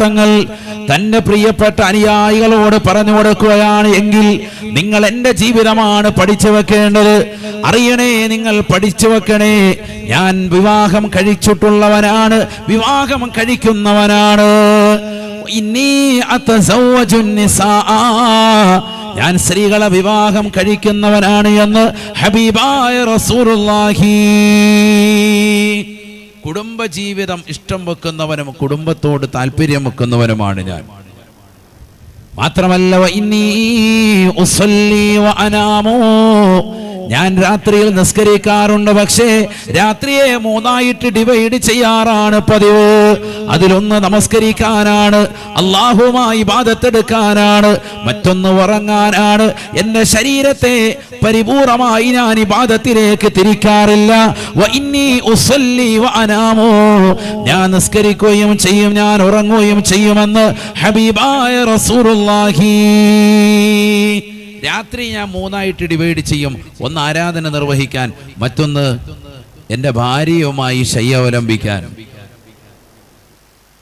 തങ്ങൾ തന്റെ പ്രിയപ്പെട്ട അനുയായികളോട് പറഞ്ഞു കൊടുക്കുകയാണ് എങ്കിൽ നിങ്ങൾ എന്റെ ജീവിതമാണ് പഠിച്ചു വെക്കേണ്ടത്. അറിയണേ നിങ്ങൾ പഠിച്ചു വെക്കണേ. ഞാൻ വിവാഹം കഴിച്ചിട്ടുള്ളവനാണ് വിവാഹം കഴിക്കുന്നവനാണ്. ഞാൻ സ്ത്രീകളെ വിവാഹം കഴിക്കുന്നവനാണ് എന്ന് ഹബീബായ റസൂലുള്ളാഹി കുടുംബജീവിതം ഇഷ്ടം വെക്കുന്നവനും കുടുംബത്തോട് താല്പര്യം വെക്കുന്നവനുമാണ് ഞാൻ. മാത്രമല്ല ഞാൻ രാത്രിയിൽ നിസ്കരിക്കാറുണ്ട് പക്ഷേ രാത്രിയെ മൂന്നായിട്ട് ഡിവൈഡ് ചെയ്യാറാണ് പതിവ്. അതിലൊന്ന് നമസ്കരിക്കാനാണ് അള്ളാഹുമായി ബാധത്തെടുക്കാനാണ് മറ്റൊന്ന് ഉറങ്ങാനാണ്. എന്റെ ശരീരത്തെ പരിപൂർണമായി ഞാൻ ഈ ബാധത്തിലേക്ക് തിരിക്കാറില്ല ഞാൻ നിസ്കരിക്കുകയും ചെയ്യും ഞാൻ ഉറങ്ങുകയും ചെയ്യുമെന്ന് ഹബീബായ റസൂലുള്ളാഹി. രാത്രി ഞാൻ മൂന്നായിട്ട് ഡിവൈഡ് ചെയ്യും. ഒന്ന് ആരാധന നിർവഹിക്കാൻ മറ്റൊന്ന് എന്റെ ഭാര്യയുമായി ശയ്യാവലംബിക്കാൻ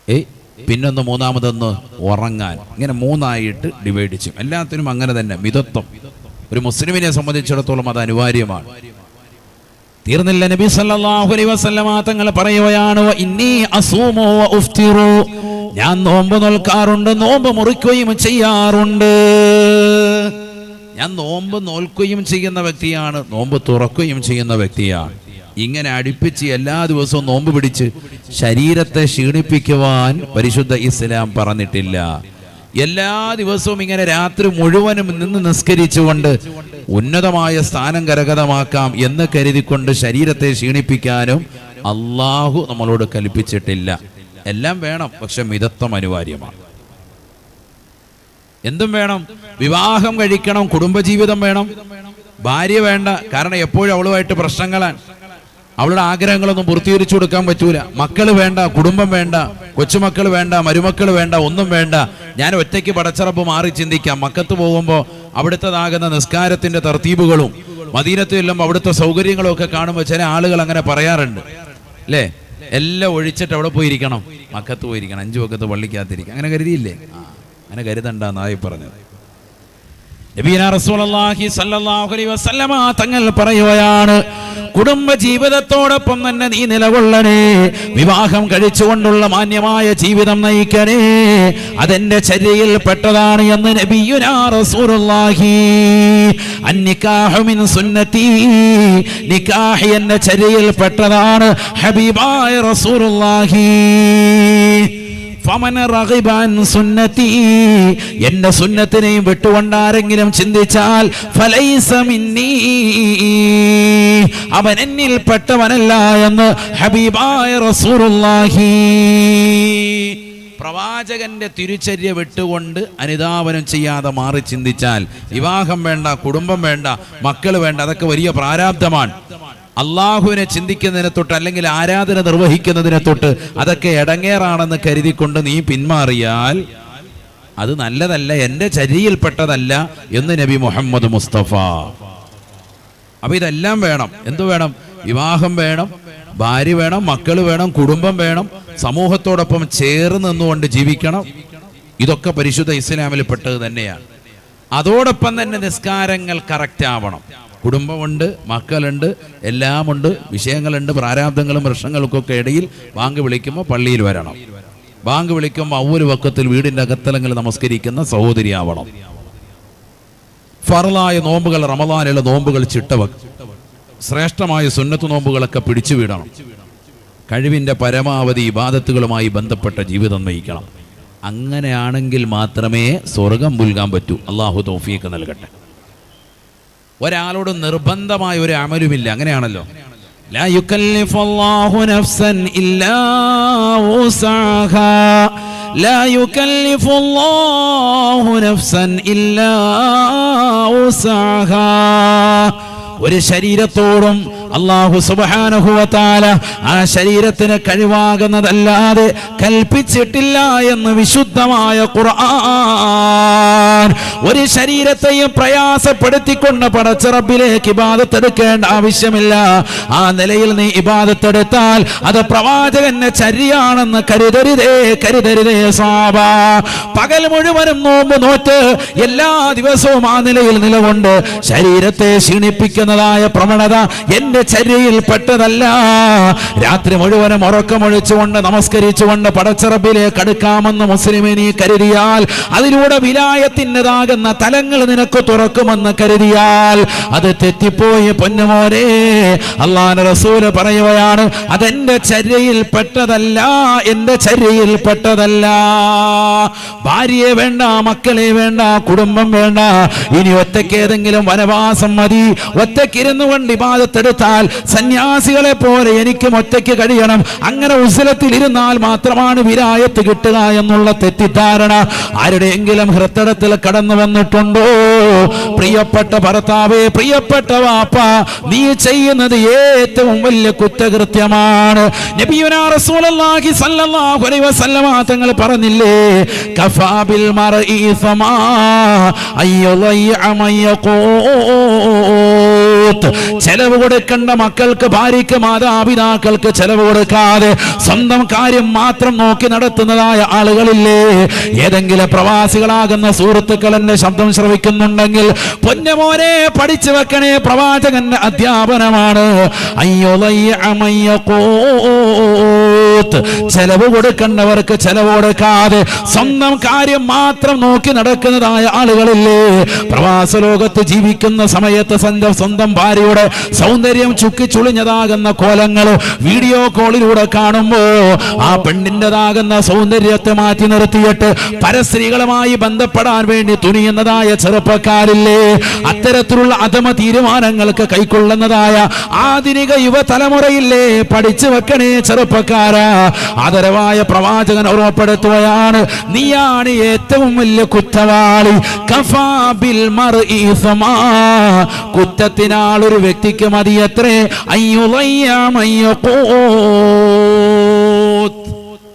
ഏ പിന്നൊന്ന് മൂന്നാമതൊന്ന് ഉറങ്ങാൻ. ഇങ്ങനെ മൂന്നായിട്ട് ഡിവൈഡ് ചെയ്യും. എല്ലാത്തിനും അങ്ങനെ തന്നെ മിതത്വം. ഒരു മുസ്ലിമിനെ സംബന്ധിച്ചിടത്തോളം അത് അനിവാര്യമാണ്. തീർന്നില്ല നബി സല്ലല്ലാഹു അലൈഹി വസല്ലമ തങ്ങൾ പറയുകയാണ് ഇന്നി അസൂമു ഉഫ്തിറു. ഞാൻ നോമ്പ് നോൽക്കാറുണ്ട് നോമ്പ് മുറിക്കുകയും ചെയ്യാറുണ്ട്. ഞാൻ നോമ്പ് നോൽക്കുകയും ചെയ്യുന്ന വ്യക്തിയാണ്. നോമ്പ് തുറക്കുകയും ചെയ്യുന്ന വ്യക്തിയാണ്. ഇങ്ങനെ അടുപ്പിച്ച് എല്ലാ ദിവസവും നോമ്പ് പിടിച്ച് ശരീരത്തെ ക്ഷീണിപ്പിക്കുവാൻ പരിശുദ്ധ ഇസ്ലാം പറഞ്ഞിട്ടില്ല. എല്ലാ ദിവസവും ഇങ്ങനെ രാത്രി മുഴുവനും നിന്ന് നിസ്കരിച്ചുകൊണ്ട് ഉന്നതമായ സ്ഥാനം കരകതമാക്കാം എന്ന് കരുതിക്കൊണ്ട് ശരീരത്തെ ക്ഷീണിപ്പിക്കാനും അള്ളാഹു നമ്മളോട് കൽപ്പിച്ചിട്ടില്ല. എല്ലാം വേണം പക്ഷെ മിതത്വം അനിവാര്യമാണ്. എന്തും വേണം. വിവാഹം കഴിക്കണം കുടുംബജീവിതം വേണം. ഭാര്യ വേണ്ട കാരണം എപ്പോഴും അവളുമായിട്ട് പ്രശ്നങ്ങളാണ്. അവളുടെ ആഗ്രഹങ്ങളൊന്നും പൂർത്തീകരിച്ചു കൊടുക്കാൻ പറ്റൂല. മക്കൾ വേണ്ട കുടുംബം വേണ്ട കൊച്ചുമക്കൾ വേണ്ട മരുമക്കൾ വേണ്ട ഒന്നും വേണ്ട. ഞാൻ ഒറ്റയ്ക്ക് പടച്ചറപ്പ് മാറി ചിന്തിക്കാം. മക്കത്ത് പോകുമ്പോൾ അവിടുത്തേതാകുന്ന നിസ്കാരത്തിന്റെ തർത്തീബുകളും മദീനത്ത് ചെല്ലുമ്പോൾ അവിടുത്തെ സൗകര്യങ്ങളും ഒക്കെ കാണുമ്പോൾ ചില ആളുകൾ അങ്ങനെ പറയാറുണ്ട്. അല്ലേ? എല്ലാം ഒഴിച്ചിട്ട് അവിടെ പോയിരിക്കണം. മക്കത്ത് പോയിരിക്കണം. അഞ്ചു വക്കത്ത് പള്ളിക്കകത്തിരിക്കണം അങ്ങനെ കരുതിയില്ലേ? ആ കരുതണ്ട നായി പറഞ്ഞത്. തങ്ങൾ പറയുകയാണ് കുടുംബ ജീവിതത്തോടൊപ്പം തന്നെ നീ നിലകൊള്ളണേ വിവാഹം കഴിച്ചുകൊണ്ടുള്ള മാന്യമായ ജീവിതം നയിക്കണേ അതെന്റെ ചര്യയിൽ പെട്ടതാണ് എന്ന് നബിയുനാ റസൂലുള്ളാഹി അന്നിക്കാഹു മിൻ സുന്നത്തി നിക്കാഹ് എന്റെ ചര്യയിൽ പെട്ടതാണ് ഹബീബായ സുന്നതി എന്റെ സുന്നത്തിനെയും വിട്ടുകൊണ്ടാരെങ്കിലും ചിന്തിച്ചാൽ അവൻ എന്നിൽ പെട്ടവനല്ല എന്ന് ഹബീബായ റസൂറുല്ലാഹി പ്രവാചകന്റെ തിരുചര്യ വിട്ടുകൊണ്ട് അനുധാവനം ചെയ്യാതെ മാറി ചിന്തിച്ചാൽ വിവാഹം വേണ്ട കുടുംബം വേണ്ട മക്കൾ വേണ്ട അതൊക്കെ വലിയ പ്രാരാബ്ധമാണ് അള്ളാഹുവിനെ ചിന്തിക്കുന്നതിനെ തൊട്ട് അല്ലെങ്കിൽ ആരാധന നിർവഹിക്കുന്നതിനെ തൊട്ട് അതൊക്കെ ഇടങ്ങേറാണെന്ന് കരുതിക്കൊണ്ട് നീ പിന്മാറിയാൽ അത് നല്ലതല്ല എന്റെ ചരിയിൽപ്പെട്ടതല്ല എന്ന് നബി മുഹമ്മദ് മുസ്തഫ. അപ്പൊ ഇതെല്ലാം വേണം. എന്തു വേണം? വിവാഹം വേണം ഭാര്യ വേണം മക്കൾ വേണം കുടുംബം വേണം സമൂഹത്തോടൊപ്പം ചേർന്ന് നിന്നുകൊണ്ട് ജീവിക്കണം. ഇതൊക്കെ പരിശുദ്ധ ഇസ്ലാമിൽ പെട്ടത് തന്നെയാണ്. അതോടൊപ്പം തന്നെ നിസ്കാരങ്ങൾ കറക്റ്റ് ആവണം. കുടുംബമുണ്ട് മക്കളുണ്ട് എല്ലാമുണ്ട് വിഷയങ്ങളുണ്ട് പ്രാരാബ്ദങ്ങളും പ്രശ്നങ്ങൾക്കൊക്കെ ഇടയിൽ ബാങ്ക് വിളിക്കുമ്പോൾ പള്ളിയിൽ വരണം. ബാങ്ക് വിളിക്കുമ്പോൾ ഒവ്വൊരു വക്കത്തിൽ വീടിന്റെ അകത്തലങ്ങൾ നമസ്കരിക്കുന്ന സഹോദരിയാവണം ഫറലായ നോമ്പുകൾ റമദാനിലെ നോമ്പുകൾ ചിട്ടവ ശ്രേഷ്ഠമായ സുന്നത്ത് നോമ്പുകളൊക്കെ പിടിച്ചു വിടണം. കഴിവിന്റെ പരമാവധി ഇബാദത്തുകളുമായി ബന്ധപ്പെട്ട ജീവിതം നയിക്കണം. അങ്ങനെയാണെങ്കിൽ മാത്രമേ സ്വർഗം പുൽകാൻ പറ്റൂ. അള്ളാഹു തോഫിയൊക്കെ നൽകട്ടെ. ഒരാളോട് നിർബന്ധമായ ഒരു അമലുമില്ല അങ്ങനെയാണല്ലോ لا يكلف الله نفسا إلا وسعها لا يكلف الله نفسا إلا وسعها ഒരു ശരീരത്തോടും അള്ളാഹു സുബാനുഭവത്താല ആ ശരീരത്തിന് കഴിവാകുന്നതല്ലാതെ കൽപ്പിച്ചിട്ടില്ല എന്ന് വിശുദ്ധമായ ഖുർആൻ ഒരു ശരീരത്തെയും പ്രയാസപ്പെടുത്തിക്കൊണ്ട് പടച്ചിറപ്പിലേക്ക് ഇബാദത്തെടുക്കേണ്ട ആവശ്യമില്ല. ആ നിലയിൽ നീ ഇബാദത്തെടുത്താൽ അത് പ്രവാചകന്റെ ചര്യാണെന്ന് കരുതരുതേ കരുതരുതേ സാബ. പകൽ മുഴുവനും നോമ്പ് നോറ്റ് എല്ലാ ദിവസവും ആ നിലയിൽ നിലകൊണ്ട് ശരീരത്തെ ക്ഷീണിപ്പിക്കുന്നതായ പ്രവണത എന്റെ ചര്യയിൽ പെട്ടതല്ല. രാത്രി മുഴുവനും ഉറക്കമൊഴിച്ചുകൊണ്ട് നമസ്കരിച്ചുകൊണ്ട് പടച്ചിറപ്പിലേക്ക് അടുക്കാമെന്ന് മുസ്ലിമെ നീ കരുതിയാൽ അതിലൂടെ വിലായത്തിന്റെതാകുന്ന തലങ്ങൾ നിനക്ക് തുറക്കുമെന്ന് കരുതിയാൽ അത് തെറ്റിപ്പോയി പൊന്നുമോനെ. അള്ളാൻ റസൂൽ പറയുകയാണ് അതെന്റെ ചര്യയിൽ പെട്ടതല്ല എന്റെ ചര്യയിൽ പെട്ടതല്ല. ഭാര്യയെ വേണ്ട മക്കളെ വേണ്ട കുടുംബം വേണ്ട ഇനി ഒറ്റയ്ക്ക് ഏതെങ്കിലും വനവാസം മതി. ഒറ്റയ്ക്കിരുന്നു കൊണ്ട് ഇബാദത്തെടുത്താൽ സന്യാസികളെ പോലെ എനിക്കും ഒറ്റയ്ക്ക് കഴിയണം. അങ്ങനെ ഉസലത്തിൽ ഇരുന്നാൽ മാത്രമാണ് വിരായത്ത് കിട്ടുക എന്നുള്ള തെറ്റിദ്ധാരണ. ആരുടെയെങ്കിലും ഹൃത്തടത്തിൽ കടന്നു വന്നിട്ടുണ്ടോ? പ്രിയപ്പെട്ട ഭർത്താവേ പ്രിയപ്പെട്ട വാപ്പ നീ ചെയ്യുന്നത് ഏറ്റവും വലിയ കുറ്റകൃത്യമാണ്. തങ്ങൾ പറഞ്ഞില്ലേ കഫാബിൽ ചെലവ് കൊടുക്കേണ്ട മക്കൾക്ക് ഭാര്യയ്ക്ക് മാതാപിതാക്കൾക്ക് ചെലവ് കൊടുക്കാതെ സ്വന്തം കാര്യം മാത്രം നോക്കി നടത്തുന്നതായ ആളുകളില്ലേ? ഏതെങ്കിലും പ്രവാസികളാകുന്ന സുഹൃത്തുക്കൾ എന്റെ ശബ്ദം ശ്രവിക്കുന്നുണ്ടെങ്കിൽ പൊന്നമോനെ പഠിച്ചു വെക്കണേ പ്രവാചകന്റെ അധ്യാപനമാണ്. അയ്യൊളയ്യ അമയ്യക്കോത്ത് ചെലവ് കൊടുക്കേണ്ടവർക്ക് ചെലവ് കൊടുക്കാതെ സ്വന്തം കാര്യം മാത്രം നോക്കി നടക്കുന്നതായ ആളുകളില്ലേ? പ്രവാസ ലോകത്ത് ജീവിക്കുന്ന സമയത്ത് സ്വന്തം സ്വന്തം ഭാര്യയുടെ സൗന്ദര്യം ചുക്കി ചുളിഞ്ഞതാകുന്ന കോലങ്ങൾ വീഡിയോ കോളിലൂടെ കാണുമ്പോ ആ പെണ്ണിന്റെതാകുന്ന സൗന്ദര്യത്തെ മാറ്റി നിർത്തിയിട്ട് പരസ്ത്രീകളുമായി ബന്ധപ്പെടാൻ വേണ്ടി തുനിയുന്നതായ ചെറുപ്പക്കാരില്ലേ? അത്തരത്തിലുള്ള അധമ തീരുമാനങ്ങൾക്ക് കൈക്കൊള്ളുന്നതായ ആധുനിക യുവതലമുറയില്ലേ? പഠിച്ചു വെക്കണേ ചെറുപ്പക്കാരാ. ആദരവായ പ്രവാചകൻ ഓർമ്മപ്പെടുത്തുകയാണ് നീയാണ് ഏറ്റവും വലിയ കുറ്റവാളി. കഫാബിൽ. കുറ്റത്തിനാൾ ഒരു വ്യക്തിക്ക് മതിയത്രേ അയ്യുളയ്യ മയ്യഖൂത്ത്.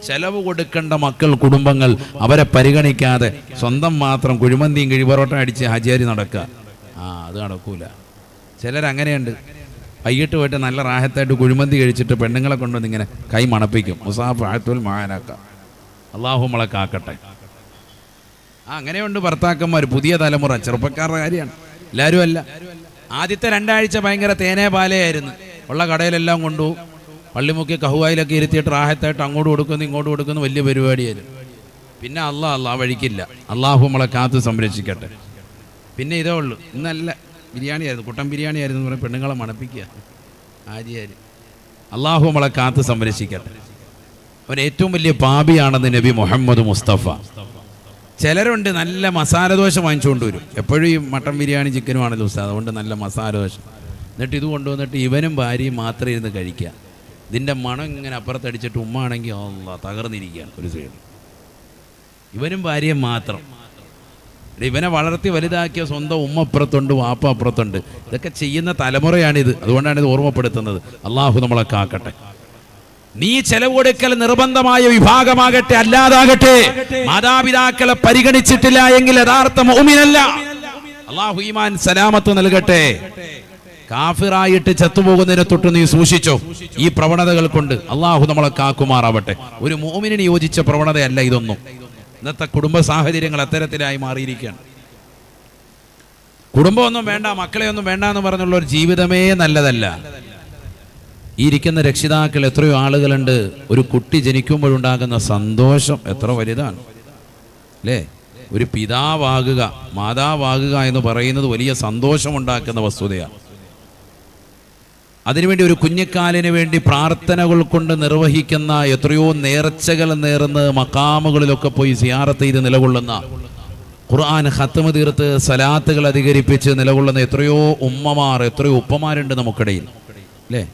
ചെലവ് കൊടുക്കേണ്ട മക്കൾ കുടുംബങ്ങൾ അവരെ പരിഗണിക്കാതെ സ്വന്തം മാത്രം കുഴിമന്തിയും കിഴിപൊറോട്ടം അടിച്ച് ഹജേരി നടക്കുക. ആ അത് നടക്കൂല. ചിലരങ്ങനെയുണ്ട്. വൈകിട്ട് പോയിട്ട് നല്ല റാഹത്തായിട്ട് കുഴിമന്തി കഴിച്ചിട്ട് പെണ്ണുങ്ങളെ കൊണ്ടുവന്ന് ഇങ്ങനെ കൈ മണപ്പിക്കും. മുസാഫ് ആഴത്തുൽ മാനാക്ക അള്ളാഹു നമ്മളെ കാക്കട്ടെ. ആ അങ്ങനെയുണ്ട് ഭർത്താക്കന്മാർ പുതിയ തലമുറ ചെറുപ്പക്കാരുടെ കാര്യമാണ്. എല്ലാവരും അല്ല. ആദ്യത്തെ രണ്ടാഴ്ച ഭയങ്കര തേനേ പാലയായിരുന്നു ഉള്ള കടയിലെല്ലാം കൊണ്ടുപോകും പള്ളിമുക്കി കഹുവായിലൊക്കെ ഇരുത്തിയിട്ട് റാഹത്തായിട്ട് അങ്ങോട്ട് കൊടുക്കുന്നു ഇങ്ങോട്ട് കൊടുക്കുന്നു വലിയ പരിപാടിയായിരുന്നു. പിന്നെ അള്ളാഹ് അള്ളാഹ് വഴിക്കില്ല. അള്ളാഹു കാത്തു സംരക്ഷിക്കട്ടെ. പിന്നെ ഇതേ ഉള്ളൂ. ഇന്നല്ല ബിരിയാണി ആയിരുന്നു കുട്ടൻ ബിരിയാണി ആയിരുന്നു എന്ന് പറഞ്ഞാൽ പെണ്ണുങ്ങളെ മണപ്പിക്കുക. ആര്യാര്? അള്ളാഹു നമ്മളെ കാത്ത് സംരക്ഷിക്കട്ടെ. അവൻ ഏറ്റവും വലിയ പാപിയാണെന്ന് നബി മുഹമ്മദ് മുസ്തഫ. ചിലരുണ്ട് നല്ല മസാല ദോശ വാങ്ങിച്ചുകൊണ്ട് വരും. എപ്പോഴും ഈ മട്ടൻ ബിരിയാണി ചിക്കനും ആണല്ലോ ഉസ്താദ്. അതുകൊണ്ട് നല്ല മസാല ദോശ എന്നിട്ട് ഇത് കൊണ്ടുവന്നിട്ട് ഇവനും ഭാര്യയും മാത്രം ഇരുന്ന് കഴിക്കുക. ഇതിന്റെ മണം ഇങ്ങനെ അപ്പുറത്തടിച്ചിട്ട് ഉമ്മ ആണെങ്കിൽ അല്ല തകർന്നിരിക്കുകയാണ് ഒരു സൈഡ് ഇവനും ഭാര്യയും മാത്രം. ഇവനെ വളർത്തി വലുതാക്കിയ സ്വന്തം ഉമ്മ അപ്പുറത്തുണ്ട് വാപ്പ അപ്പുറത്തുണ്ട്. ഇതൊക്കെ ചെയ്യുന്ന തലമുറയാണിത്. അതുകൊണ്ടാണ് ഇത് ഓർമ്മപ്പെടുത്തുന്നത്. അള്ളാഹു നമ്മളെ കാക്കട്ടെ. നീ ചെലവ് കൊടുക്കൽ നിർബന്ധമായ വിഭാഗമാകട്ടെ അല്ലാതാകട്ടെ. മാതാപിതാക്കളെ പരിഗണിച്ചിട്ടില്ല എങ്കിൽ യഥാർത്ഥ അള്ളാഹു ഈമാൻ സലാമത്ത് നൽകട്ടെ. കാഫിറായിട്ട് ചത്തുപോകുന്നതിനെ തൊട്ട് നീ സൂക്ഷിച്ചോ. ഈ പ്രവണതകൾ കൊണ്ട് അള്ളാഹു നമ്മളെ കാക്കുമാറാവട്ടെ. ഒരു മോമിനിന് യോജിച്ച പ്രവണതയല്ല ഇതൊന്നും. ഇന്നത്തെ കുടുംബ സാഹചര്യങ്ങൾ അത്തരത്തിലായി മാറിയിരിക്കുകയാണ്. കുടുംബമൊന്നും വേണ്ട മക്കളെ ഒന്നും വേണ്ട എന്ന് പറഞ്ഞുള്ള ഒരു ജീവിതമേ നല്ലതല്ല. ഈ ഇരിക്കുന്ന രക്ഷിതാക്കൾ എത്രയോ ആളുകളുണ്ട് ഒരു കുട്ടി ജനിക്കുമ്പോഴുണ്ടാകുന്ന സന്തോഷം എത്ര വലുതാണ്. അല്ലേ? ഒരു പിതാവാകുക മാതാവാകുക എന്ന് പറയുന്നത് വലിയ സന്തോഷമുണ്ടാക്കുന്ന വസ്തുതയാണ്. അതിനുവേണ്ടി ഒരു കുഞ്ഞിക്കാലിന് വേണ്ടി പ്രാർത്ഥനകൾ കൊണ്ട് നിർവഹിക്കുന്ന എത്രയോ നേർച്ചകൾ നേർന്ന് മക്കാമുകളിലൊക്കെ പോയി സിയാറത്ത് ചെയ്ത് നിലകൊള്ളുന്ന ഖുർആൻ ഹത്തമ തീർത്ത് സലാത്തുകൾ അധികരിപ്പിച്ച് നിലകൊള്ളുന്ന എത്രയോ ഉമ്മമാർ എത്രയോ ഉപ്പമാരുണ്ട് നമുക്കിടയിൽ. അല്ലേ?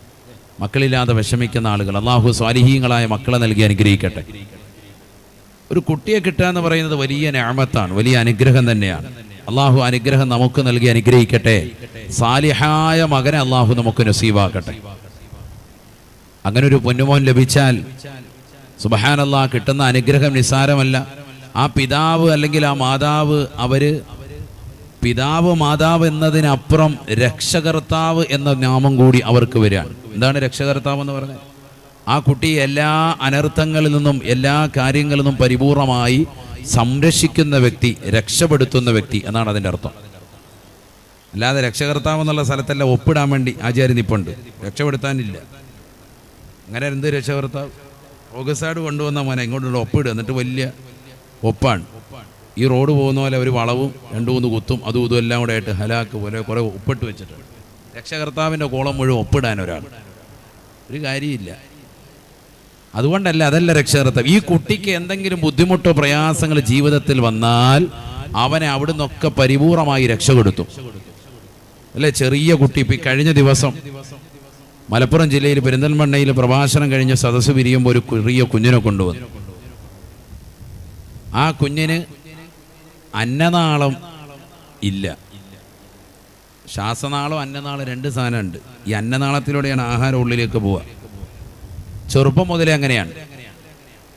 മക്കളില്ലാതെ വിഷമിക്കുന്ന ആളുകൾ. അള്ളാഹു സ്വാലിഹീങ്ങളായ മക്കളെ നൽകി അനുഗ്രഹിക്കട്ടെ. ഒരു കുട്ടിയെ കിട്ടുക എന്ന് പറയുന്നത് വലിയ ഞാമത്താണ് വലിയ അനുഗ്രഹം തന്നെയാണ്. അള്ളാഹു അനുഗ്രഹം നമുക്ക് നൽകി അനുഗ്രഹിക്കട്ടെ. സാലിഹായ മകനെ അള്ളാഹു നമുക്ക് നസീവാക്കട്ടെ അങ്ങനെ ഒരു പൊന്നുമോൻ ലഭിച്ചാൽ സുബഹാനല്ലാ കിട്ടുന്ന അനുഗ്രഹം നിസ്സാരമല്ല. ആ പിതാവ് അല്ലെങ്കിൽ ആ മാതാവ് അവർ പിതാവ് മാതാവ് എന്നതിനപ്പുറം രക്ഷകർത്താവ് എന്ന നാമം കൂടി അവർക്ക് വരികയാണ് എന്താണ് രക്ഷകർത്താവ് എന്ന് പറഞ്ഞത് ആ കുട്ടി എല്ലാ അനർത്ഥങ്ങളിൽ നിന്നും എല്ലാ കാര്യങ്ങളിൽ നിന്നും പരിപൂർണമായി സംരക്ഷിക്കുന്ന വ്യക്തി രക്ഷപ്പെടുത്തുന്ന വ്യക്തി എന്നാണ് അതിന്റെ അർത്ഥം. അല്ലാതെ രക്ഷകർത്താവ് എന്നുള്ള സ്ഥലത്തല്ല ഒപ്പിടാൻ വേണ്ടി ആചാര്യ നിപ്പുണ്ട്. രക്ഷപ്പെടുത്താനില്ല. അങ്ങനെ എന്ത് രക്ഷകർത്താവ്? ഓഗസാഡ് കൊണ്ടുവന്ന മോനെ ഇങ്ങോട്ടുള്ള ഒപ്പിടുക എന്നിട്ട് വലിയ ഒപ്പാണ്. ഈ റോഡ് പോകുന്ന പോലെ ഒരു വളവും രണ്ടു മൂന്ന് കുത്തും അതും ഇതും എല്ലാം കൂടെ ആയിട്ട് ഹലാക്ക് പോലെ കുറേ ഒപ്പിട്ട് വെച്ചിട്ടുണ്ട്. രക്ഷകർത്താവിന്റെ കോളം മുഴുവൻ ഒപ്പിടാൻ ഒരാൾ. ഒരു കാര്യമില്ല അതുകൊണ്ടല്ല അതല്ല രക്ഷകർത്താവ്. ഈ കുട്ടിക്ക് എന്തെങ്കിലും ബുദ്ധിമുട്ടോ പ്രയാസങ്ങൾ ജീവിതത്തിൽ വന്നാൽ അവനെ അവിടെ നിന്നൊക്കെ പരിപൂർണമായി കൊടുത്തു. അല്ലേ? ചെറിയ കുട്ടി ഇപ്പം കഴിഞ്ഞ ദിവസം മലപ്പുറം ജില്ലയിൽ പെരിന്തൽമണ്ണയിൽ പ്രഭാഷണം കഴിഞ്ഞ് സദസ്സ് പിരിയുമ്പോൾ ഒരു ചെറിയ കുഞ്ഞിനെ കൊണ്ടുവന്നു. ആ കുഞ്ഞിന് അന്നനാളം ഇല്ല. ശ്വാസനാളം അന്നനാളം രണ്ട് സാധനമുണ്ട്. ഈ അന്നനാളത്തിലൂടെയാണ് ആഹാരം ഉള്ളിലേക്ക് പോവുക. ചെറുപ്പം മുതലേ അങ്ങനെയാണ്.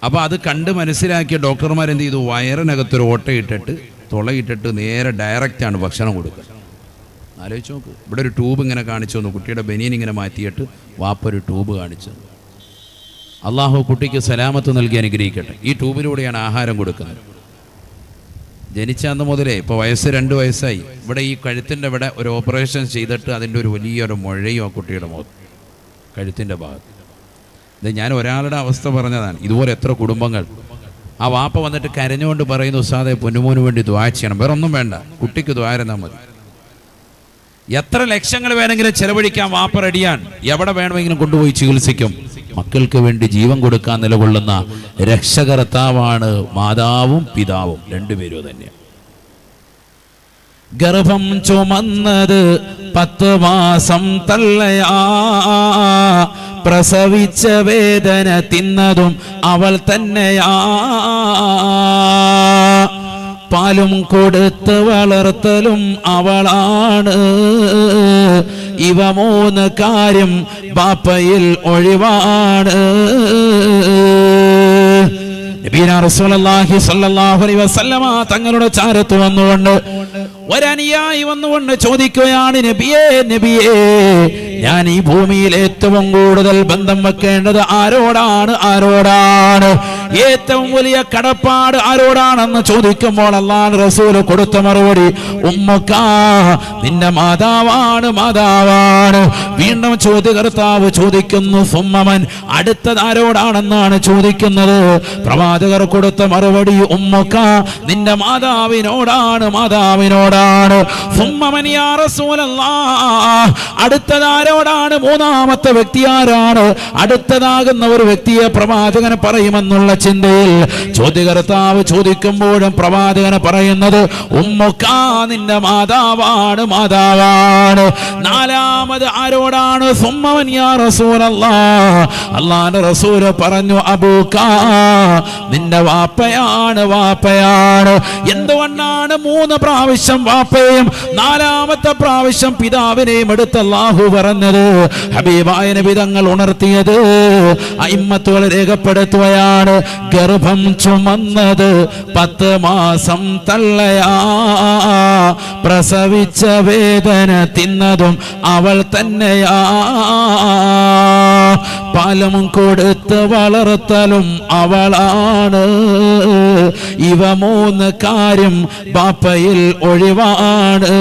അപ്പോൾ അത് കണ്ട് മനസ്സിലാക്കിയ ഡോക്ടർമാർ എന്ത് ചെയ്തു? വയറിനകത്തൊരു ഓട്ടയിട്ടിട്ട് തുളയിട്ടിട്ട് നേരെ ഡയറക്റ്റാണ് ഭക്ഷണം കൊടുക്കുക. ആലോചിച്ച് നോക്ക്. ഇവിടെ ഒരു ട്യൂബ് ഇങ്ങനെ കാണിച്ചു തന്നു. കുട്ടിയുടെ ബനിയൻ ഇങ്ങനെ മാറ്റിയിട്ട് വാപ്പൊരു ട്യൂബ് കാണിച്ചു തന്നു. അള്ളാഹു കുട്ടിക്ക് സലാമത്ത് നൽകി അനുഗ്രഹിക്കട്ടെ. ഈ ട്യൂബിലൂടെയാണ് ആഹാരം കൊടുക്കുന്നത്. ജനിച്ച അന്ന് മുതലേ ഇപ്പോൾ വയസ്സ് രണ്ട് വയസ്സായി. ഇവിടെ ഈ കഴുത്തിന്റെ ഇവിടെ ഒരു ഓപ്പറേഷൻ ചെയ്തിട്ട് അതിന്റെ ഒരു വലിയൊരു മുഴയും ആ കുട്ടിയുടെ മുഖത്ത് കഴുത്തിന്റെ ഭാഗത്ത്. ഇത് ഞാൻ ഒരാളുടെ അവസ്ഥ പറഞ്ഞതാണ്. ഇതുപോലെ എത്ര കുടുംബങ്ങൾ. ആ വാപ്പ വന്നിട്ട് കരഞ്ഞുകൊണ്ട് പറയുന്നു ഉസ്താദെ പൊന്നുമോന് വേണ്ടി ദ്വാ ചെയ്യണം. വേറെ ഒന്നും വേണ്ട. കുട്ടിക്ക് ദ്വാരുന്നാൽ മതി. എത്ര ലക്ഷങ്ങൾ വേണമെങ്കിലും ചെലവഴിക്കാൻ വാപ്പ റെഡിയാണ്. എവിടെ വേണമെങ്കിലും കൊണ്ടുപോയി ചികിത്സിക്കും. മക്കൾക്ക് വേണ്ടി ജീവൻ കൊടുക്കാൻ നിലകൊള്ളുന്ന രക്ഷകർത്താവാണ് മാതാവും പിതാവും. രണ്ടുപേരും തന്നെയാണ്. ഗർഭം ചുമന്നത് പത്ത് മാസം തള്ളയാ. പ്രസവിച്ച വേദന തിന്നതും അവൾ തന്നെയാ. പാലും കൊടുത്ത് വളർത്തലും അവളാണ്. ഇവ മൂന്ന് കാര്യം ബാപ്പയിൽ ഒഴിവാണ്. തങ്ങളുടെ ചാരത്ത് വന്നുകൊണ്ട് ഒരനുയായി വന്നുകൊണ്ട് ചോദിക്കുകയാണ് നബിയേ നബിയേ ഞാൻ ഈ ഭൂമിയിൽ ഏറ്റവും കൂടുതൽ ബന്ധം വെക്കേണ്ടത് ആരോടാണ്? ആരോടാണ്? ഏറ്റവും വലിയ കടപ്പാട് ആരോടാണെന്ന് ചോദിക്കുമ്പോൾ അള്ളാഹ് റസൂൽ കൊടുത്ത മറുപടി ഉമ്മക്ക നിന്റെ മാതാവാണ് മാതാവാണ്. വീണ്ടും ചോദ്യകർത്താവ് ചോദിക്കുന്നു സുമ്മമൻ അടുത്തത് ആരോടാണെന്നാണ് ചോദിക്കുന്നത്? പ്രവാചകർ കൊടുത്ത മറുപടി ഉമ്മക്ക നിന്റെ മാതാവിനോടാണ് മാതാവിനോടാണ്. യാ അടുത്തത് ആരോടാണ് മൂന്നാമത്തെ വ്യക്തി ആരാണ്? അടുത്തതാകുന്ന ഒരു വ്യക്തിയെ പ്രവാചകൻ പറയുമെന്നുള്ള ചിന്തയിൽ ചോദ്യകർത്താവ് ചോദിക്കുമ്പോഴും പ്രവാചകന് പറയുന്നത് ഉമ്മക്ക നിന്റെ മാതാവാണ് മാതാവാണ്. നാലാമത് ആരോടാണ്? സുമ്മവൻ അള്ളാന്റെ റസൂൽ പറഞ്ഞു അബൂക്ക നിന്റെ വാപ്പയാണ് വാപ്പയാണ്. എന്തുകൊണ്ടാണ് മൂന്ന് പ്രാവശ്യം വാപ്പയും നാലാമത്തെ പ്രാവശ്യം പിതാവിനെയും എടുത്ത് അള്ളാഹു പറഞ്ഞത്? ഹബീബായ നബിതങ്ങൾ ഉണർത്തിയത് അയിമ്മത്തുകൾ രേഖപ്പെടുത്തുകയാണ്. ഗർഭം ചുമന്നത് പത്ത് മാസം തള്ളയാ. പ്രസവിച്ച വേദന തിന്നതും അവൾ തന്നെയാ. പാലം കൊടുത്ത് വളർത്തലും അവളാണ്. ഇവ മൂന്ന് കാര്യം ബാപ്പയിൽ ഒഴിവാണ്.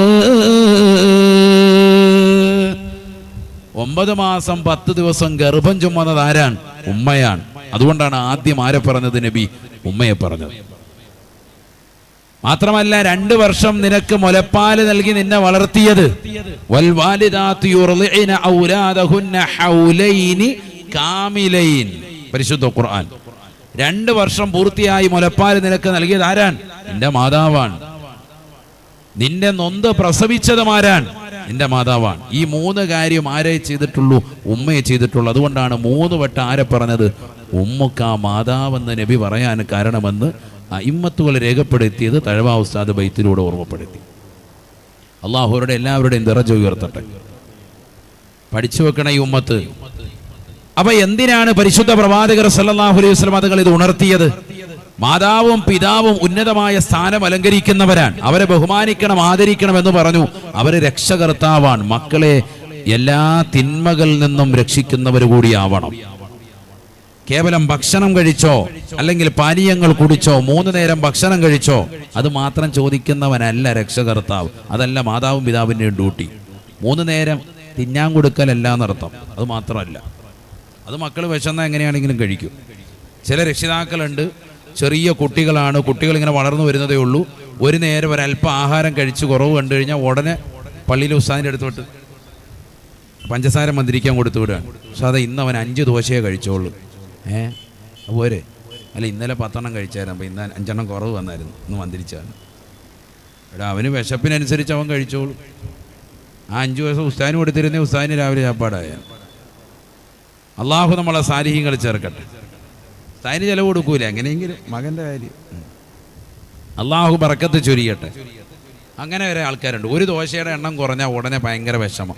ഒമ്പത് മാസം പത്ത് ദിവസം ഗർഭം ചുമന്നത് ആരാണ്? ഉമ്മയാണ്. അതുകൊണ്ടാണ് ആദ്യം ആരെ പറഞ്ഞത് നബി? ഉമ്മയെ പറഞ്ഞത്. മാത്രമല്ല രണ്ടു വർഷം നിനക്ക് മുലപ്പാൽ നൽകി നിന്നെ വളർത്തിയത്. പരിശുദ്ധ ഖുർആൻ. രണ്ട് വർഷം പൂർത്തിയായി മുലപ്പാൽ നിനക്ക് നൽകിയത് ആരാൻ നിന്റെ മാതാവാണ്. നിന്റെ നൊന്ത് പ്രസവിച്ചതുമാരാൻ നിന്റെ മാതാവാണ്. ഈ മൂന്ന് കാര്യം ആരെ ചെയ്തിട്ടുള്ളൂ? ഉമ്മയെ ചെയ്തിട്ടുള്ളൂ. അതുകൊണ്ടാണ് മൂന്ന് വട്ടം ആരെ പറഞ്ഞത്? ഉമ്മുക്ക മാതാവെന്ന് നബി പറയാൻ കാരണമെന്ന് ഇമ്മത്തുകൾ രേഖപ്പെടുത്തിയത് തഴവ ഉസ്താദ് ബൈത്തിലൂടെ ഓർമ്മപ്പെടുത്തി. അള്ളാഹുരുടെ എല്ലാവരുടെയും നിറജ ഉയർത്തട്ടെ. പഠിച്ചു വെക്കണ ഈ ഉമ്മത്ത്. അപ്പൊ എന്തിനാണ് പരിശുദ്ധ പ്രവാചകർ സല്ലല്ലാഹു അലൈഹി വസല്ലം അതുകൾ ഇത് ഉണർത്തിയത്? മാതാവും പിതാവും ഉന്നതമായ സ്ഥാനം അലങ്കരിക്കുന്നവരാണ്. അവരെ ബഹുമാനിക്കണം ആദരിക്കണം എന്ന് പറഞ്ഞു അവരെ രക്ഷകർത്താവാണ്. മക്കളെ എല്ലാ തിന്മകളിൽ നിന്നും രക്ഷിക്കുന്നവർ കൂടിയാവണം. കേവലം ഭക്ഷണം കഴിച്ചോ അല്ലെങ്കിൽ പാനീയങ്ങൾ കുടിച്ചോ മൂന്ന് നേരം ഭക്ഷണം കഴിച്ചോ അത് മാത്രം ചോദിക്കുന്നവനല്ല രക്ഷകർത്താവ്. അതല്ല മാതാവും പിതാവിന്റെയും ഡ്യൂട്ടി. മൂന്ന് നേരം തിന്നാൻ കൊടുക്കലല്ല എന്നർത്ഥം അത് മാത്രമല്ല. അത് മക്കൾ വിശന്ന എങ്ങനെയാണെങ്കിലും കഴിക്കും. ചില രക്ഷിതാക്കളുണ്ട്. ചെറിയ കുട്ടികളാണ്. കുട്ടികൾ ഇങ്ങനെ വളർന്നു വരുന്നതേ ഉള്ളൂ. ഒരു നേരം ഒരല്പ ആഹാരം കഴിച്ച് കുറവ് കണ്ടു കഴിഞ്ഞാൽ ഉടനെ പള്ളിയിലെ ഉസ്താദിന്റെ വിട്ട് പഞ്ചസാര മന്ത്രിക്കാൻ കൊടുത്തു വിടുകയാണ്. പക്ഷെ അത് ഇന്ന് അവൻ അഞ്ച് ദോശയെ കഴിച്ചോളൂ. ഏ? പോരെ. അല്ല ഇന്നലെ പത്തെണ്ണം കഴിച്ചായിരുന്നു. അപ്പോൾ ഇന്ന് അഞ്ചെണ്ണം കുറവ് വന്നായിരുന്നു. ഇന്ന് മന്ത്രിച്ചാണ് എടാ അവന് വിശപ്പിനനുസരിച്ച് അവൻ കഴിച്ചോളൂ. ആ അഞ്ച് ദിവസം ഉസ്താനും കൊടുത്തിരുന്നേ ഉസ്താനും രാവിലെ ചാപ്പാടായ. അള്ളാഹു നമ്മളെ സാലിഹ്യങ്ങൾ ചേർക്കട്ടെ. ഉസ്താദിന് ചിലവ് കൊടുക്കൂല. എങ്ങനെയെങ്കിലും മകന്റെ കാര്യം. അള്ളാഹു പറക്കത്ത് ചൊരിയട്ടെ. അങ്ങനെ വരെ ആൾക്കാരുണ്ട്. ഒരു ദോശയുടെ എണ്ണം കുറഞ്ഞാൽ ഉടനെ ഭയങ്കര വിഷമം.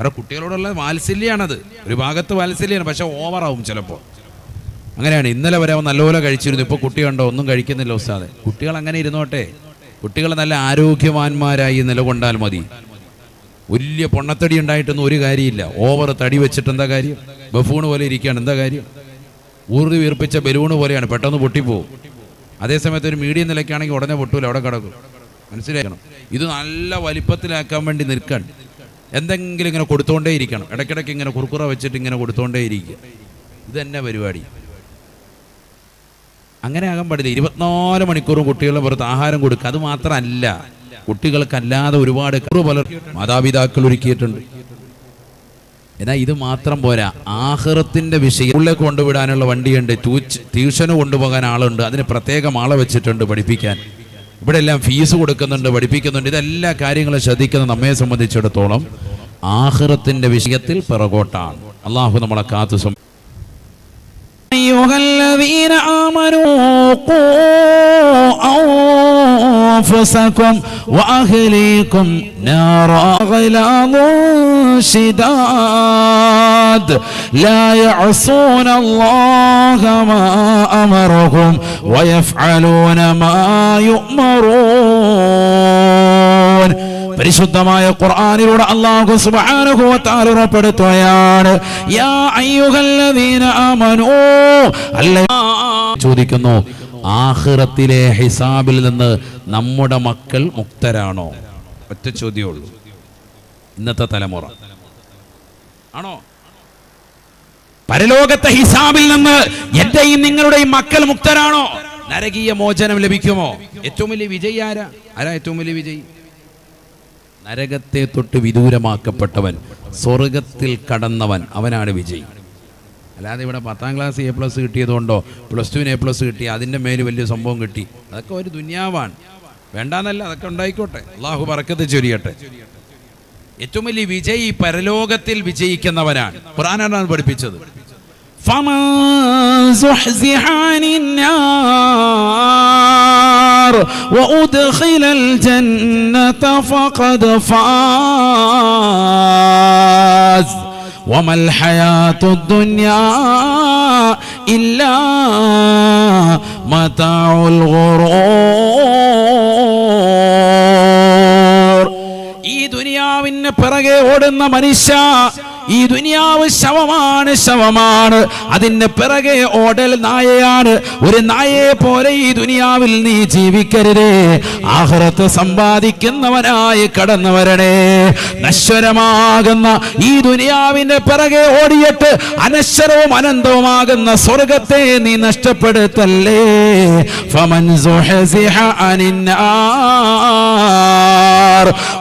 കാരണം കുട്ടികളോടുള്ള വാത്സല്യമാണത് ഒരു ഭാഗത്ത് വാത്സല്യമാണ് പക്ഷെ ഓവറാവും ചിലപ്പോൾ അങ്ങനെയാണ്. ഇന്നലെ വരെ അവൻ നല്ലപോലെ കഴിച്ചിരുന്നു. ഇപ്പോൾ കുട്ടി കണ്ടോ? ഒന്നും കഴിക്കുന്നില്ല ഉസ്താദെ. കുട്ടികൾ അങ്ങനെ ഇരുന്നോട്ടെ. കുട്ടികൾ നല്ല ആരോഗ്യവാന്മാരായി നിലകൊണ്ടാൽ മതി. വലിയ പൊണ്ണത്തടി ഉണ്ടായിട്ടൊന്നും ഒരു കാര്യമില്ല. ഓവർ തടി വെച്ചിട്ട് എന്താ കാര്യം? ബഫൂണ് പോലെ ഇരിക്കുകയാണ്. എന്താ കാര്യം? ഊർതി വീർപ്പിച്ച ബലൂണ് പോലെയാണ്. പെട്ടെന്ന് പൊട്ടിപ്പോവും. അതേസമയത്ത് ഒരു മീഡിയം നിലയ്ക്കാണെങ്കിൽ ഉടനെ പൊട്ടൂല. അവിടെ കിടക്കും. മനസ്സിലാക്കണം ഇത് നല്ല വലിപ്പത്തിലാക്കാൻ വേണ്ടി നിൽക്കാൻ എന്തെങ്കിലും ഇങ്ങനെ കൊടുത്തോണ്ടേ ഇരിക്കണം. ഇടയ്ക്കിടയ്ക്ക് ഇങ്ങനെ കുറുക്കുറ വെച്ചിട്ട് ഇങ്ങനെ കൊടുത്തോണ്ടേ ഇരിക്കുക. ഇത് തന്നെ പരിപാടി. അങ്ങനെ ആകാൻ പാടില്ല. ഇരുപത്തിനാല് മണിക്കൂറും കുട്ടികളുടെ പുറത്ത് ആഹാരം കൊടുക്കുക. അത് മാത്രമല്ല കുട്ടികൾക്കല്ലാതെ ഒരുപാട് പലർ മാതാപിതാക്കൾ ഒരുക്കിയിട്ടുണ്ട്. എന്നാൽ ഇത് മാത്രം പോരാ. ആഹ്റത്തിന്റെ വിഷയം കൊണ്ടുവിടാനുള്ള വണ്ടിയുണ്ട്. ട്യൂച്ച് ട്യൂഷന് കൊണ്ടുപോകാൻ ആളുണ്ട്. അതിന് പ്രത്യേകം ആളെ വെച്ചിട്ടുണ്ട് പഠിപ്പിക്കാൻ. ഇവിടെ എല്ലാം ഫീസ് കൊടുക്കുന്നുണ്ട് പഠിപ്പിക്കുന്നുണ്ട്. ഇതെല്ലാ കാര്യങ്ങളും ശ്രദ്ധിക്കുന്ന നമ്മെ സംബന്ധിച്ചിടത്തോളം ആഹ്റത്തിന്റെ വിഷയത്തിൽ പിറകോട്ടാണ്. അള്ളാഹു നമ്മളെ കാത്തു أيها الذين آمنوا قوا أنفسكم وأهليكم نارا غلاظ شداد. لا يعصون الله ما أمرهم ويفعلون ما يؤمرون. പരിശുദ്ധമായ ഖുർആനിലൂടെ അള്ളാഹു സുബ്ഹാനഹു വ യാ അയ്യുഹല്ലദീന ആമനൂ. ചോദിക്കുന്നു ആഹ്റത്തിലെ ഹിസാബിൽ നിന്ന് നമ്മുടെ മക്കൾ മുക്തരാണോ? ഒറ്റ ചോദ്യമേ ഉള്ളൂ. ഇന്നത്തെ തലമുറ. ആണോ? പരലോകത്തെ ഹിസാബിൽ നിന്ന് എന്റെയും നിങ്ങളുടെയും മക്കൾ മുക്തരാണോ? നരകീയ മോചനം ലഭിക്കുമോ? ഏറ്റവും വലിയ വിജയി ആരാ? ആരാ ഏറ്റവും വലിയ വിജയി? നരകത്തെ തൊട്ട് വിദൂരമാക്കപ്പെട്ടവൻ സ്വർഗത്തിൽ കടന്നവൻ അവനാണ് വിജയി. അല്ലാതെ ഇവിടെ പത്താം ക്ലാസ് എ പ്ലസ് കിട്ടിയതുകൊണ്ടോ പ്ലസ് ടുവിന് എ പ്ലസ് കിട്ടി അതിന്റെ മേൽ വലിയ സംഭവം കിട്ടി. അതൊക്കെ ഒരു ദുന്യാവാണ്. വേണ്ടാന്നല്ല അതൊക്കെ ഉണ്ടായിക്കോട്ടെ. അള്ളാഹു പറക്കത്ത് ചൊരിയട്ടെ. ഏറ്റവും വലിയ വിജയി പരലോകത്തിൽ വിജയിക്കുന്നവരാണ് ഖുറാനാണ് പഠിപ്പിച്ചത്. فمن زحزح عن النار وأدخل الجنة فقد فاز وما الحياة الدنيا إلا متاع الغرور ഈ ദുനിയാവിന് പിറകെ ഓടുന്ന മനുഷ്യ ഈ ദുനിയാവ് ശവമാണ് ശവമാണ്. അതിന് പിറകെ ഓടൽ നായയാണ്. ഒരു നായയെ പോലെ ഈ ദുനിയാവിൽ നീ ജീവിക്കരുതേ. ആഹ്റത്ത് സമ്പാദിക്കുന്നവനായി കടന്നു വരണേ നശ്വരമാകുന്ന ഈ ദുനിയാവിന്റെ പിറകെ ഓടിയിട്ട് അനശ്വരവും അനന്തവുമാകുന്ന സ്വർഗത്തെ നീ നഷ്ടപ്പെടുത്തല്ലേ.